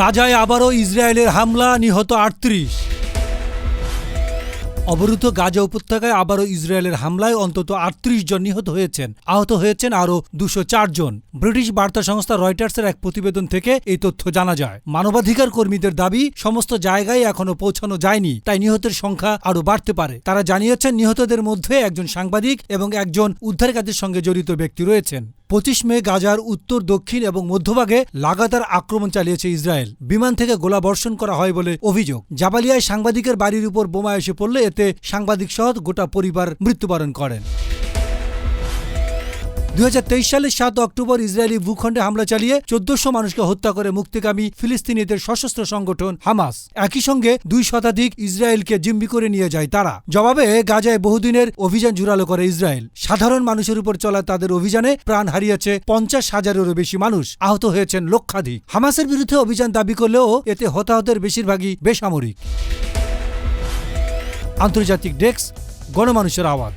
গাজায় আবারও ইসরায়েলের হামলা, নিহত আটত্রিশ। অবরুদ্ধ গাজা উপত্যকায় আবারও ইসরায়েলের হামলায় অন্তত আটত্রিশ জন নিহত হয়েছেন। আহত হয়েছেন আরও দুশো জন। ব্রিটিশ বার্তা সংস্থা রয়টার্সের এক প্রতিবেদন থেকে এই তথ্য জানা যায়। মানবাধিকার কর্মীদের দাবি, সমস্ত জায়গায় এখনও পৌঁছানো যায়নি, তাই নিহতের সংখ্যা আরও বাড়তে পারে। তারা জানিয়েছেন, নিহতদের মধ্যে একজন সাংবাদিক এবং একজন উদ্ধার কাজের সঙ্গে জড়িত ব্যক্তি রয়েছেন। পঁচিশ মে গাজার উত্তর, দক্ষিণ এবং মধ্যভাগে লাগাতার আক্রমণ চালিয়েছে ইসরায়েল। বিমান থেকে গোলা বর্ষণ করা হয় বলে অভিযোগ। জাবালিয়ায় সাংবাদিকের বাড়ির উপর বোমা এসে পড়লে এতে সাংবাদিক সহ গোটা পরিবার মৃত্যুবরণ করেন। দু হাজার তেইশ সালের সাত অক্টোবর ইসরায়েলি ভূখণ্ডে হামলা চালিয়ে চোদ্দশো মানুষকে হত্যা করে মুক্তিকামী ফিলিস্তিনিদের সশস্ত্র সংগঠন হামাস। একই সঙ্গে দুই শতাধিক ইসরায়েলকে জিম্মি করে নিয়ে যায় তারা। জবাবে, গাজায় বহুদিনের অভিযান জোরালো করে ইসরায়েল। সাধারণ মানুষের উপর চলা তাদের অভিযানে প্রাণ হারিয়েছে পঞ্চাশ হাজারেরও বেশি মানুষ। আহত হয়েছেন লক্ষাধিক। হামাসের বিরুদ্ধে অভিযান দাবি করলেও এতে হতাহতের বেশিরভাগই বেসামরিক। আন্তর্জাতিক ডেস্ক, গণমানুষের আওয়াজ।